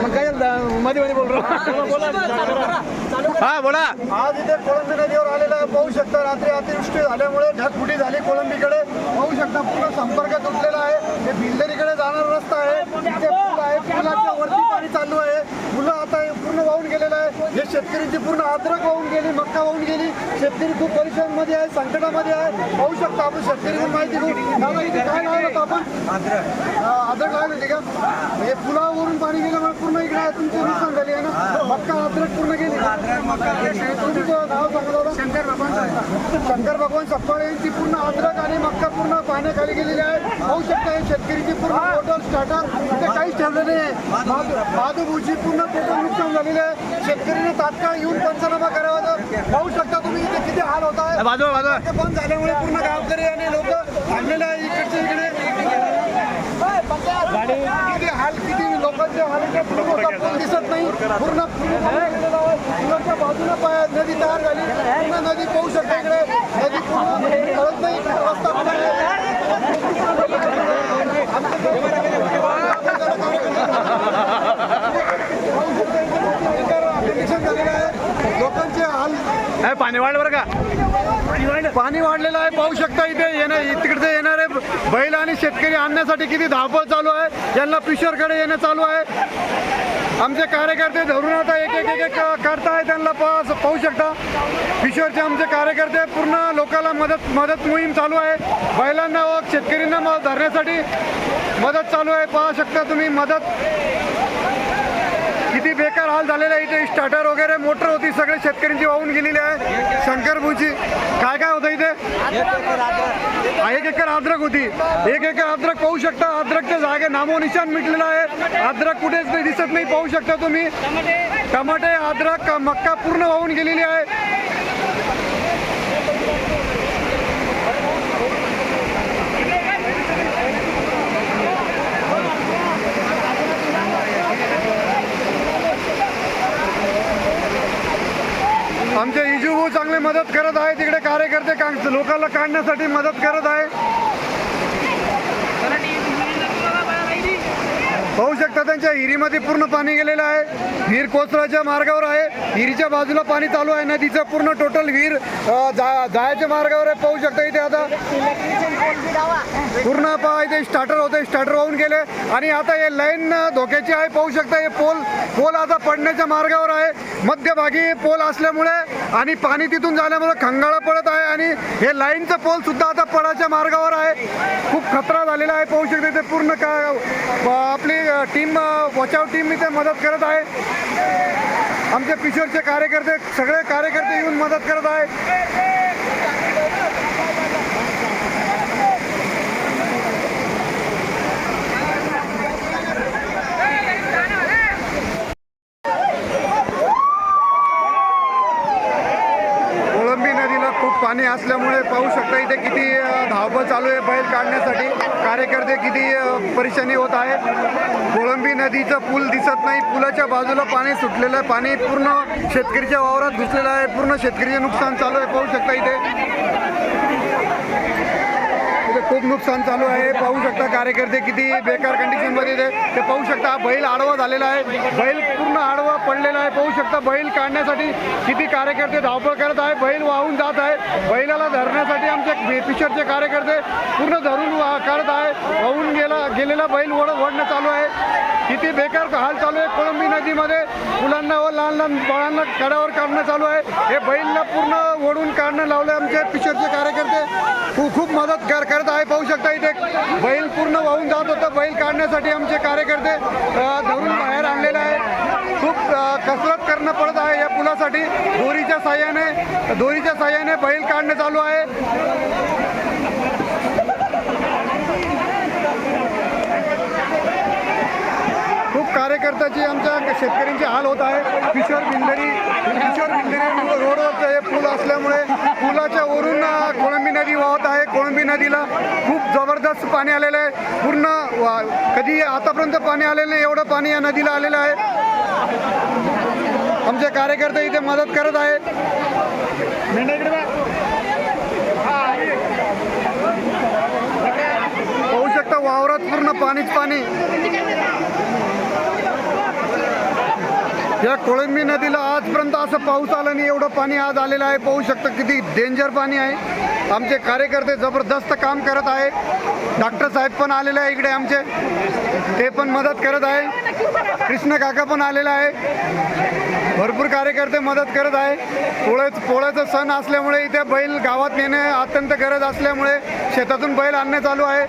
मग काय मध्ये मध्ये बोल. हा बोला. आज इथे कोळंबी नदीवर आलेला आहे. पाहू शकता रात्री अतिवृष्टी झाल्यामुळे ढगफुटी झाली कोळंबीकडे. पाहू शकता पूर्ण संपर्क तुटलेला आहे. हे भिल्लरीकडे जाणारा रस्ता आहे. पूल आहे. पुलाच्या वरती पाणी चालू आहे. मुलं आता हे पूर्ण वाहून गेलेलं आहे. हे शेतकऱ्यांची पूर्ण अद्रक वाहून गेली मक्का वाहून गेली. शेतकरी खूप परेशानमध्ये आहे संकटामध्ये आहे. पाहू शकता आपण शेतकरी माहिती घेऊ काय लावलं होतं आपण? अद्रक. लावली होती का? हे पुलावरून पाणी गेल्यामुळे पूर्ण इकडे तुमची नुकसान झाली आहे ना? मक्का अद्रक पूर्ण गेली. तुमचं नाव सांगा. शंकर भगवान सप्पाळे यांची पूर्ण अद्रक आणि मक्का पूर्ण पाण्याखाली गेलेली आहे पाहू शकता हे शेतकरीची पूर्ण टोटल स्टार्टर इथे काहीच ठेवलं नाही बाजूभूची पूर्ण टोटल नुकसान झालेलं आहे. शेतकरीने तात्काळ येऊन पंचनामा करावा तर पाहू शकता तुम्ही इथे किती हाल होत आहे ते बंद झाल्यामुळे पूर्ण गावकरी आणि लोक थांबलेले आहे इकडचे इकडे किती हाल किती लोकांचे हाल इकडे पूर्ण दिसत नाही. पूर्ण बाजूला पाय- नदी तयार झाली. पूर्ण नदी पाहू शकता इकडे. नदी पूर्ण कळत नाही इकडे रस्ता कुठे आहे. पाहू शकता इकडे मोठं condition झालेलं आहे लोकांचे आहे पाणी वाढ बरं का. पाणी वाढलेलं आहे पाहू शकता इथे. येणार तिकडचे येणारे बैल आणि शेतकरी आणण्यासाठी किती धावपळ चालू आहे. यांना पिशोरकडे येणं चालू आहे. आमचे कार्यकर्ते धरून आता एक एक एक एक काढताय त्यांना पा- पाहू शकता. पिशरचे आमचे कार्यकर्ते पूर्ण लोकांना मदत मदत मोहीम चालू आहे. बैलांना व शेतकऱ्यांना धरण्यासाठी मदत चालू आहे. पाहू शकता तुम्ही मदत. किती बेकार हाल झालेला आहे इथे. स्टार्टर वगैरे मोटर होती. सगळे शेतकऱ्यांची वाहून गेलेली आहे. शंकरभूची काय काय होतं इथे? एक एकर अद्रक होती. एक एकर अद्रक पाहू शकता. अद्रकच्या जागे नामो निशान मिटलेलं आहे. अद्रक कुठेच दिसत नाही. पाहू शकता तुम्ही. टमाटे अद्रक मक्का पूर्ण वाहून गेलेली आहे. मदत करत आहे. तिकडे कार्यकर्ते का- लोकांना काढण्यासाठी मदत करत आहे. पाहू शकता त्यांच्या हिरीमध्ये पूर्ण पाणी गेलेलं आहे. विहीर कोचराच्या मार्गावर आहे. विहिरीच्या बाजूला पाणी चालू आहे. नदीचं पूर्ण टोटल विहीर जा- जायच्या मार्गावर आहे. पाहू शकता इथे आता. पूर्ण पहा इथे स्टार्टर होते. स्टार्टर वाहून गेले. आणि आता हे लाईन धोक्याची आहे. पाहू शकता हे पोल पोल आता पडण्याच्या मार्गावर आहे. मध्यभागी पोल असल्यामुळे आणि पाणी तिथून झाल्यामुळे खंगाळा पडत आहे. आणि हे लाईनचं पोल सुद्धा आता पडायच्या मार्गावर आहे. खूप खतरा झालेला आहे. पाहू शकता इथे पूर्ण का आपली टीम बचाव टीम इथे मदत करत आहे. आमचे पिशोरचे कार्यकर्ते सगळे कार्यकर्ते येऊन मदत करत आहेत कोळंबी नदीला खूप पाणी असल्यामुळे पाहू शकता इथे किती अ, धावपळ चालू काढण्यासाठी कार्यकर्ते किती परेशानी होत आहे कोळंबी नदीचं पूल दिसत नाही. पुलाच्या बाजूला पाणी सुटलेलं आहे. पाणी पूर्ण शेतकरीच्या वावरात घुसलेलं आहे. पूर्ण शेतकरीचे नुकसान चालू आहे. पाहू शकता इथे. इथे खूप नुकसान चालू आहे. पाहू शकता कार्यकर्ते किती बेकार कंडिशनमध्ये ते ते पाहू शकता हा बैल आडवा झालेला आहे. बैल पूर्ण आडवा पडलेला आहे. पाहू शकता बैल काढण्यासाठी किती कार्यकर्ते धावपळ करत आहे. बैल वाहून जात आहे. बैलाला धरण्यासाठी आमचे पिक्चरचे कार्यकर्ते पूर्ण धरून काढत आहे. वाहून गेला गेलेला बैल ओढ ओढणं चालू आहे. किती बेकार हाल चालू आहे. कोळंबी नदीमध्ये मुलांना व लहान लहान बाळांना कड्यावर काढणं चालू आहे. हे बैलला पूर्ण ओढून काढणं लावलं आमचे पिशरचे कार्यकर्ते. खूप खूप मदत कर करत आहे. पाहू शकता इथे बैल पूर्ण वाहून जात होतं. बैल काढण्यासाठी आमचे कार्यकर्ते धरून बाहेर आणलेले आहे. खूप कसरत करणं पडत आहे या पुलासाठी. दोरीच्या साह्याने दोरीच्या साह्याने बैल काढणं चालू आहे. खूप कार्यकर्त्याची आमच्या शेतकऱ्यांची हाल होत आहे. किशोर भिंदरी असल्यामुळे पुलाच्या वरून कोळंबी नदी वाहत आहे. कोळंबी नदीला खूप जबरदस्त पाणी आलेलं आहे. पूर्ण कधी आतापर्यंत पाणी आलेलं नाही एवढं पाणी या नदीला आलेलं आहे. आमचे कार्यकर्ते इथे मदत करत आहेत. वावरात पूर्ण पाणीच पाणी. या कोळंबी नदीला आजपर्यंत असं पाऊस आला नाही एवढं पाणी आज आलेलं आहे. पाहू शकतं किती डेंजर पाणी आहे. आमचे कार्यकर्ते जबरदस्त काम करत आहे डॉक्टर साहेब पण आलेले आहे इकडे आमचे. ते पण मदत करत आहे. कृष्ण काका पण आलेला आहे. भरपूर कार्यकर्ते मदत करत आहे. पोळ्याच पोळ्याचा सण असल्यामुळे इथे बैल गावात नेणे अत्यंत गरज असल्यामुळे शेतातून बैल आणणे चालू आहे.